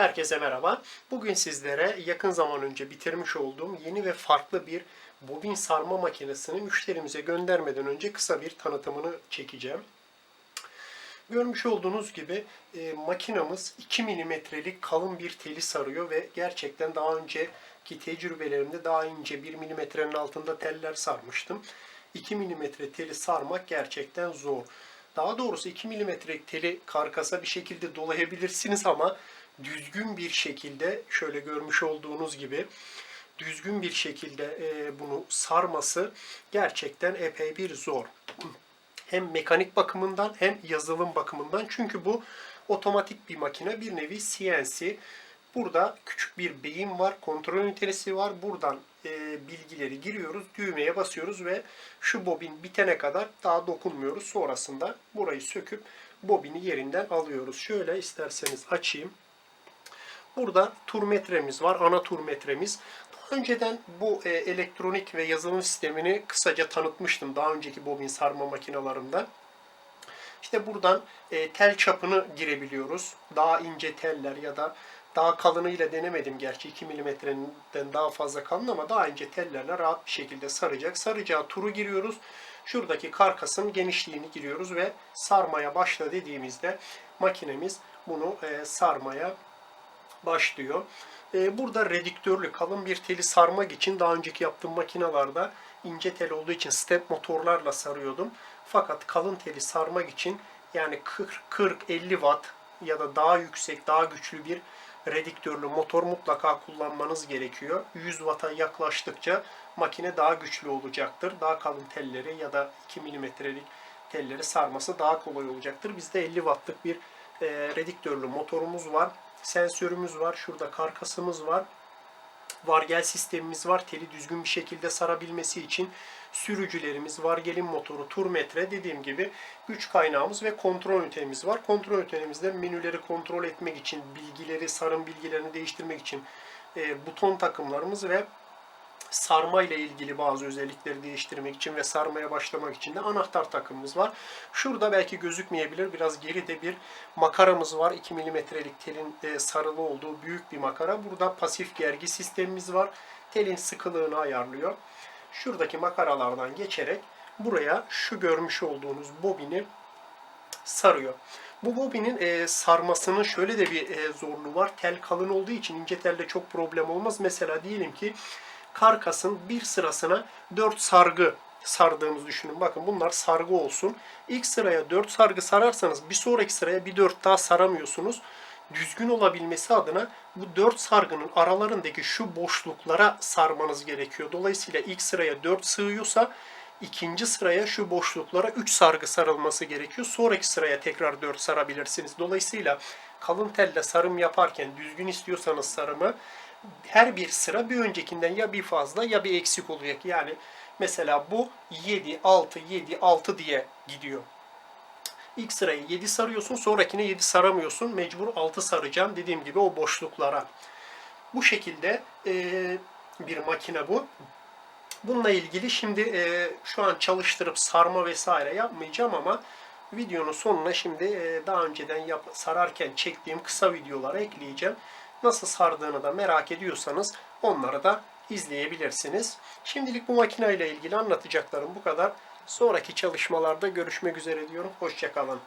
Herkese merhaba. Bugün sizlere yakın zaman önce bitirmiş olduğum yeni ve farklı bir bobin sarma makinesini müşterimize göndermeden önce kısa bir tanıtımını çekeceğim. Görmüş olduğunuz gibi e, makinamız 2 milimetrelik kalın bir teli sarıyor ve gerçekten daha önceki tecrübelerimde daha ince 1 milimetrenin altında teller sarmıştım. 2 milimetre teli sarmak gerçekten zor. Daha doğrusu 2 milimetrelik teli karkasa bir şekilde dolayabilirsiniz ama düzgün bir şekilde şöyle görmüş olduğunuz gibi düzgün bir şekilde e, bunu sarması gerçekten epey bir zor. Hem mekanik bakımından hem yazılım bakımından. Çünkü bu otomatik bir makine, bir nevi CNC. Burada küçük bir beyin var, kontrol ünitesi var. Buradan e, bilgileri giriyoruz, düğmeye basıyoruz ve şu bobin bitene kadar daha dokunmuyoruz. Sonrasında burayı söküp bobini yerinden alıyoruz. Şöyle isterseniz açayım. Burada turmetremiz var, ana turmetremiz. Daha önceden bu e, elektronik ve yazılım sistemini kısaca tanıtmıştım daha önceki bobin sarma makinalarında. İşte buradan e, tel çapını girebiliyoruz. Daha ince teller ya da daha kalınıyla denemedim gerçi 2 milimetreden daha fazla kalın ama daha ince tellerle rahat bir şekilde saracak. Saracağı turu giriyoruz. Şuradaki karkasın genişliğini giriyoruz ve sarmaya başla dediğimizde makinemiz bunu e, sarmaya başlıyor. E, burada redüktörlü kalın bir teli sarmak için daha önceki yaptığım makinalarda ince tel olduğu için step motorlarla sarıyordum. Fakat kalın teli sarmak için yani 40-50 watt ya da daha yüksek, daha güçlü bir redüktörlü motor mutlaka kullanmanız gerekiyor. 100 watt'a yaklaştıkça makine daha güçlü olacaktır. Daha kalın telleri ya da 2 milimetrelik telleri sarması daha kolay olacaktır. Bizde 50 wattlık bir e, redüktörlü motorumuz var sensörümüz var. Şurada karkasımız var. Vargel sistemimiz var. Teli düzgün bir şekilde sarabilmesi için sürücülerimiz, vargelin motoru, turmetre dediğim gibi güç kaynağımız ve kontrol ünitemiz var. Kontrol ünitemizde menüleri kontrol etmek için, bilgileri, sarım bilgilerini değiştirmek için e, buton takımlarımız ve sarma ile ilgili bazı özellikleri değiştirmek için ve sarmaya başlamak için de anahtar takımımız var. Şurada belki gözükmeyebilir. Biraz geride bir makaramız var. 2 milimetrelik telin e, sarılı olduğu büyük bir makara. Burada pasif gergi sistemimiz var. Telin sıkılığını ayarlıyor. Şuradaki makaralardan geçerek buraya şu görmüş olduğunuz bobini sarıyor. Bu bobinin e, sarmasının şöyle de bir e, zorluğu var. Tel kalın olduğu için ince telde çok problem olmaz. Mesela diyelim ki karkasın bir sırasına 4 sargı sardığımızı düşünün. Bakın bunlar sargı olsun. İlk sıraya 4 sargı sararsanız bir sonraki sıraya bir 4 daha saramıyorsunuz. Düzgün olabilmesi adına bu 4 sargının aralarındaki şu boşluklara sarmanız gerekiyor. Dolayısıyla ilk sıraya 4 sığıyorsa ikinci sıraya şu boşluklara 3 sargı sarılması gerekiyor. Sonraki sıraya tekrar 4 sarabilirsiniz. Dolayısıyla kalın telle sarım yaparken düzgün istiyorsanız sarımı her bir sıra bir öncekinden ya bir fazla ya bir eksik olacak. Yani mesela bu 7, 6, 7, 6 diye gidiyor. İlk sırayı 7 sarıyorsun, sonrakine 7 saramıyorsun. Mecbur 6 saracağım dediğim gibi o boşluklara. Bu şekilde e, bir makine bu. Bununla ilgili şimdi e, şu an çalıştırıp sarma vesaire yapmayacağım ama videonun sonuna şimdi e, daha önceden yap, sararken çektiğim kısa videoları ekleyeceğim. Nasıl sardığını da merak ediyorsanız onları da izleyebilirsiniz. Şimdilik bu makine ile ilgili anlatacaklarım bu kadar. Sonraki çalışmalarda görüşmek üzere diyorum. Hoşçakalın.